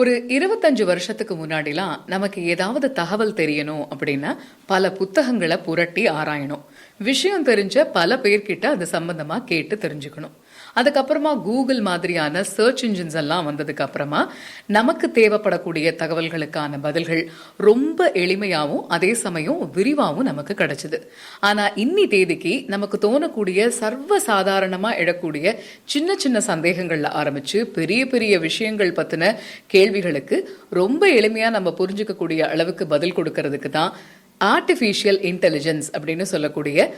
ஒரு இருபத்தஞ்சு வருஷத்துக்கு முன்னாடிலாம் நமக்கு ஏதாவது தகவல் தெரியணும் அப்படின்னா பல புத்தகங்களை புரட்டி ஆராயணும். விஷயம் தெரிஞ்ச பல பேர்கிட்ட அது சம்பந்தமா கேட்டு தெரிஞ்சுக்கணும். அதுக்கப்புறமா கூகுள் மாதிரியான சர்ச் இன்ஜின்ஸ் எல்லாம் வந்ததுக்கு அப்புறமா நமக்கு தேவைப்படக்கூடிய தகவல்களுக்கான பதில்கள் ரொம்ப எளிமையாகவும் அதே சமயம் விரிவாகவும் நமக்கு கிடைச்சது. ஆனா இன்னி தேதிக்கு நமக்கு தோணக்கூடிய சர்வ சாதாரணமா எழக்கூடிய சின்ன சின்ன சந்தேகங்கள்ல ஆரம்பிச்சு பெரிய பெரிய விஷயங்கள் பத்தின கேள்விகளுக்கு ரொம்ப எளிமையா நம்ம புரிஞ்சுக்கக்கூடிய அளவுக்கு பதில் கொடுக்கறதுக்கு தான் ஆர்டிஃபிஷியல் இன்டெலிஜென்ஸ் அப்படின்னு சொல்லக்கூடிய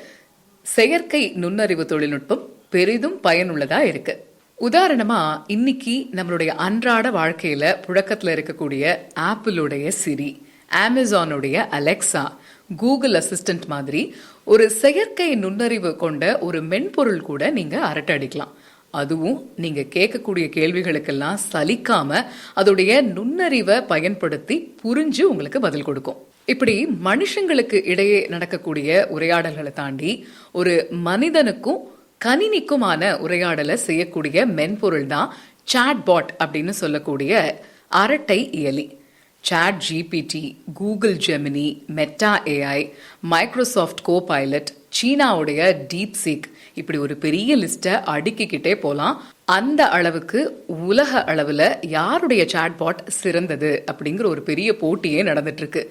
செயற்கை நுண்ணறிவு தொழில்நுட்பம் பெரிதும் பயனுள்ளதா இருக்கு. உதாரணமா இன்னைக்கு நம்மளுடைய அன்றாட வாழ்க்கையில புழக்கத்துல இருக்கக்கூடிய ஆப்பிளுடைய சிரி அமேசானுடைய அலெக்சா கூகுள் அசிஸ்டன்ட் மாதிரி ஒரு செயற்கை நுண்ணறிவு கொண்ட ஒரு மென்பொருள் கூட நீங்க அரட்டடிக்கலாம் அதுவும் நீங்க கேட்கக்கூடிய கேள்விகளுக்கெல்லாம் சலிக்காம அதோடைய நுண்ணறிவை பயன்படுத்தி புரிஞ்சு உங்களுக்கு பதில் கொடுக்கும். இப்படி மனுஷங்களுக்கு இடையே நடக்கக்கூடிய உரையாடல்களை தாண்டி ஒரு மனிதனுக்கும் கணினிக்குமான உரையாடலை செய்யக்கூடிய மென்பொருள் தான் சாட்பாட் அப்படின்னு சொல்லக்கூடிய அரட்டை yearly. Chat GPT Google Gemini Meta AI Microsoft Copilot சீனாவுடைய டீப் சீக் இப்படி ஒரு பெரிய லிஸ்ட்டை அடுக்கிக்கிட்டே போகலாம் அந்த அளவுக்கு உலக அளவில் யாருடைய சாட்பாட் சிறந்தது அப்படிங்கிற ஒரு பெரிய போட்டியே நடந்துட்டு இருக்கு.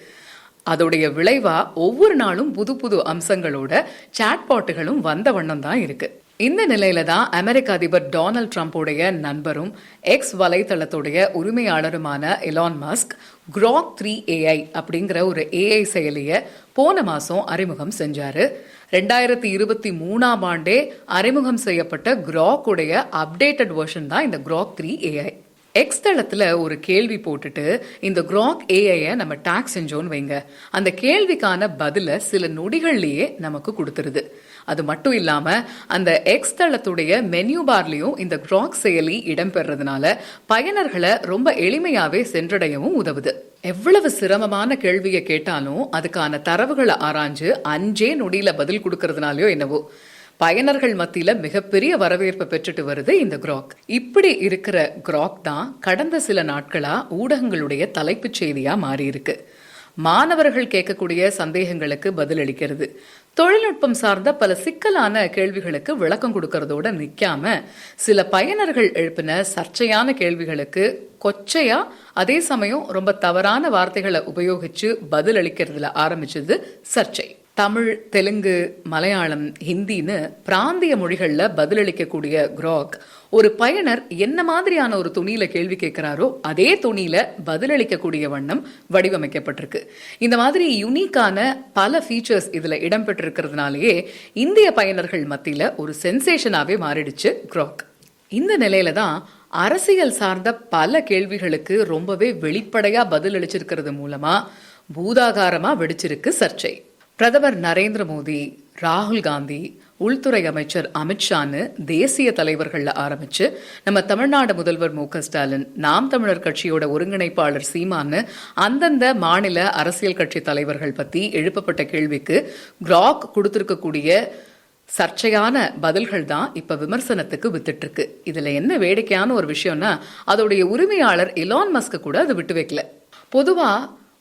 அதோடைய விளைவா ஒவ்வொரு நாளும் புது புது அம்சங்களோட சாட்பாட்டுகளும் வந்த வண்ணம் தான் இருக்கு. இந்த நிலையில தான் அமெரிக்க அதிபர் டொனால்ட் ட்ரம்ப்புடைய நண்பரும் எக்ஸ் வலைத்தளத்துடைய உரிமையாளருமான Elon Musk Grok three AI அப்படிங்கிற ஒரு ஏஐ செயலியை போன மாசம் அறிமுகம் செஞ்சாரு. ரெண்டாயிரத்தி இருபத்தி மூணாம் ஆண்டே அறிமுகம் செய்யப்பட்ட கிராக் உடைய அப்டேட்டட் வெர்ஷன் தான் இந்த கிராக் த்ரீ ஏஐ எக்ஸ் தளத்தில் ஒரு கேள்வி போட்டுட்டு இந்த கிராக் ஏஐயை நம்ம டாக் செஞ்சோன்னு வைங்க. அந்த கேள்விக்கான பதிலை சில நொடிகள்லேயே நமக்கு கொடுத்துருது. அது மட்டும் இல்லாம அந்த எக்ஸ் தளத்துடைய மெனு பார்லையும் இந்த கிராக் செயலி இடம்பெறதுனால பயனர்களை ரொம்ப எளிமையாகவே சென்றடையவும் உதவுது. எவ்வளவு சிரமமான கேள்வியை கேட்டாலும் அதுக்கான தரவுகளை ஆராய்ஞ்சு அஞ்சே நொடியில பதில் கொடுக்கறதுனாலயோ என்னவோ. பயனர்கள் மத்தியில மிகப்பெரிய வரவேற்பை பெற்றுட்டு வருது இந்த கிராக் இப்படி இருக்கிற கிராக் தான் கடந்த சில நாட்களா ஊடகங்களுடைய தலைப்புச் செய்தியா மாறியிருக்கு. மாணவர்கள் கேட்கக்கூடிய சந்தேகங்களுக்கு பதிலளிக்கிறது தொழில்நுட்பம் சார்ந்த பல சிக்கலான கேள்விகளுக்கு விளக்கம் கொடுக்கறதோட நிற்காம சில பயனர்கள் எழுப்பின சர்ச்சையான கேள்விகளுக்கு கொச்சையா அதே சமயம் ரொம்ப தவறான வார்த்தைகளை உபயோகிச்சு பதில் அளிக்கிறதுல ஆரம்பிச்சது சர்ச்சை. தமிழ் தெலுங்கு மலையாளம் ஹிந்தின்னு பிராந்திய மொழிகளில் பதிலளிக்கக்கூடிய கிராக் ஒரு பயனர் என்ன மாதிரியான ஒரு துணியில கேள்வி கேட்கிறாரோ அதே துணியில பதிலளிக்கக்கூடிய வண்ணம் வடிவமைக்கப்பட்டிருக்கு. இந்த மாதிரி யுனிக்கான பல ஃபீச்சர்ஸ் இதுல இடம்பெற்றிருக்கிறதுனாலயே இந்திய பயனர்கள் மத்தியில ஒரு சென்சேஷனாவே மாறிடுச்சு கிராக். இந்த நிலையில தான் அரசியல் சார்ந்த பல கேள்விகளுக்கு ரொம்பவே வெளிப்படையா பதில் அளிச்சிருக்கிறது மூலமா பூதாகாரமா வெடிச்சிருக்கு சர்ச்சை. பிரதமர் நரேந்திர மோடி ராகுல் காந்தி உள்துறை அமைச்சர் அமித்ஷான்னு தேசிய தலைவர்கள்ல ஆரம்பிச்சு நம்ம தமிழ்நாடு முதல்வர் மு ஸ்டாலின் நாம் தமிழர் கட்சியோட ஒருங்கிணைப்பாளர் சீமான்னு அந்தந்த மாநில அரசியல் கட்சி தலைவர்கள் பத்தி எழுப்பப்பட்ட கேள்விக்கு கிராக் கொடுத்திருக்கக்கூடிய சர்ச்சையான பதில்கள் தான் இப்ப விமர்சனத்துக்கு வித்துட்டு இருக்கு இதுல என்ன வேடிக்கையான ஒரு விஷயம்னா அதோடைய உரிமையாளர் இலான் மஸ்க கூட அது விட்டு வைக்கல. பொதுவா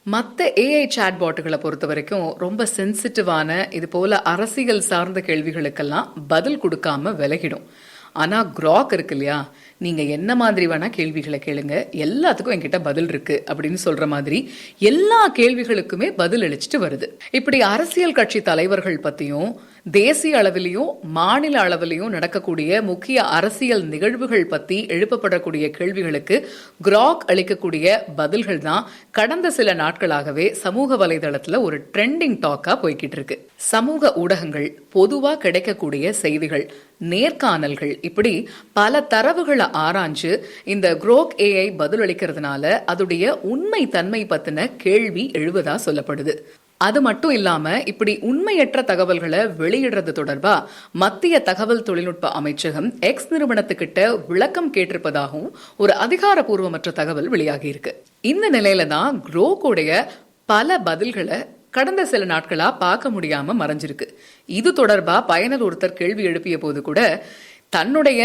மற்ற ஏஐ சாட்பாட்டுகளை பொறுத்த வரைக்கும் ரொம்ப சென்சிட்டிவான இது போல அரசியல் சார்ந்த கேள்விகளுக்கெல்லாம் பதில் கொடுக்காம விலகிடும். ஆனா க்ராக் இருக்கு இல்லையா? நீங்க என்ன மாதிரி வேணா கேள்விகளை கேளுங்க. எல்லாத்துக்கும் என்கிட்ட பதில் இருக்கு அப்படின்னு சொல்ற மாதிரி எல்லா கேள்விகளுக்குமே பதில் அளிச்சுட்டு வருது. இப்படி அரசியல் கட்சி தலைவர்கள் பற்றியும் தேசிய அளவிலையும் மாநில அளவிலையும் நடக்கக்கூடிய முக்கிய அரசியல் நிகழ்வுகள் பத்தி எழுப்பப்படக்கூடிய கேள்விகளுக்கு கிராக் அளிக்கக்கூடிய பதில்கள் தான் கடந்த சில நாட்களாகவே சமூக வலைதளத்தில் ஒரு ட்ரெண்டிங் டாக்காக போய்கிட்டு இருக்கு. சமூக ஊடகங்கள் பொதுவா கிடைக்கக்கூடிய செய்திகள் நேர்காணல்கள் இப்படி பல தரவுகள் ஆராய்ஞ்சு இந்த குரோக் ஏஐ பதிலளிக்கிறதுனால அதோடைய உண்மை தன்மை பத்தின கேள்வி எழுவதா சொல்லப்படுது. அது மட்டும் இல்லாம இப்படி உண்மையற்ற தகவல்களை வெளியிடுறது தொடர்பா மத்திய தகவல் தொழில்நுட்ப அமைச்சகம் எக்ஸ் நிறுவனத்துக்கிட்ட விளக்கம் கேட்டிருப்பதாகவும் ஒரு அதிகாரப்பூர்வமற்ற தகவல் வெளியாகி இருக்கு இந்த நிலையில தான் குரோக்கோடைய பல பதில்களை கடந்த சில நாட்களா பார்க்க முடியாம மறைஞ்சிருக்கு. இது தொடர்பா பயனர் ஒருத்தர் கேள்வி எழுப்பிய போது கூட தன்னுடைய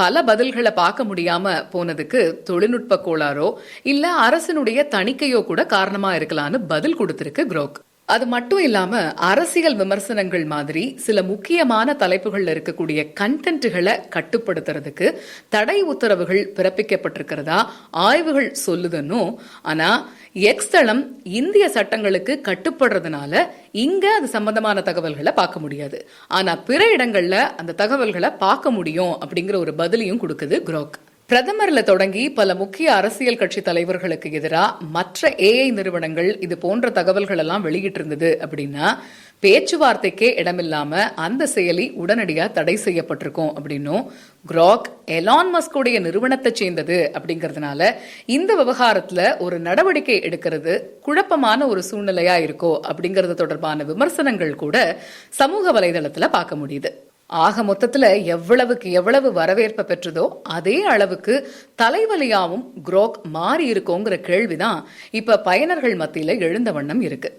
பல பதில்களை பார்க்க முடியாம போனதுக்கு தொழில்நுட்ப கோளாறோ இல்ல அரசினுடைய தணிக்கையோ கூட காரணமா இருக்கலாம்னு பதில் கொடுத்திருக்கு குரோக். அது மட்டும் இல்லாம அரசியல் விமர்சனங்கள் மாதிரி சில முக்கியமான தலைப்புகள்ல இருக்கக்கூடிய கண்டென்ட்டுகளை கட்டுப்படுத்துறதுக்கு தடை உத்தரவுகள் பிறப்பிக்கப்பட்டிருக்கிறதா ஆய்வுகள் சொல்லுதுன்னும் ஆனா எக்ஸ் தளம் இந்திய சட்டங்களுக்கு கட்டுப்படுறதுனால இங்க அது சம்பந்தமான தகவல்களை பார்க்க முடியாது. ஆனா பிற இடங்கள்ல அந்த தகவல்களை பார்க்க முடியும் அப்படிங்கிற ஒரு பதிலையும் கொடுக்குது குரோக் பிரதமர்ல தொடங்கி பல முக்கிய அரசியல் கட்சி தலைவர்களுக்கு எதிராக மற்ற ஏஐ நிறுவனங்கள் இது போன்ற தகவல்கள் எல்லாம் வெளியிட்டு இருந்தது அப்படின்னா பேச்சுவார்த்தைக்கே இடமில்லாம அந்த செயலி உடனடியா தடை செய்யப்பட்டிருக்கும் அப்படின்னும் கிராக் எலான் மஸ்கோடைய நிறுவனத்தை சேர்ந்தது அப்படிங்கறதுனால இந்த விவகாரத்துல ஒரு நடவடிக்கை எடுக்கிறது குழப்பமான ஒரு சூழ்நிலையா இருக்கோ அப்படிங்கறது தொடர்பான விமர்சனங்கள் கூட சமூக வலைதளத்துல பார்க்க முடியுது. ஆக மொத்தத்துல எவ்வளவுக்கு எவ்வளவு வரவேற்பை பெற்றதோ அதே அளவுக்கு தலைவலியாவும் குரோக் மாறி இருக்கோங்கிற கேள்விதான் இப்ப பயனர்கள் மத்தியில எழுந்த வண்ணம் இருக்கு.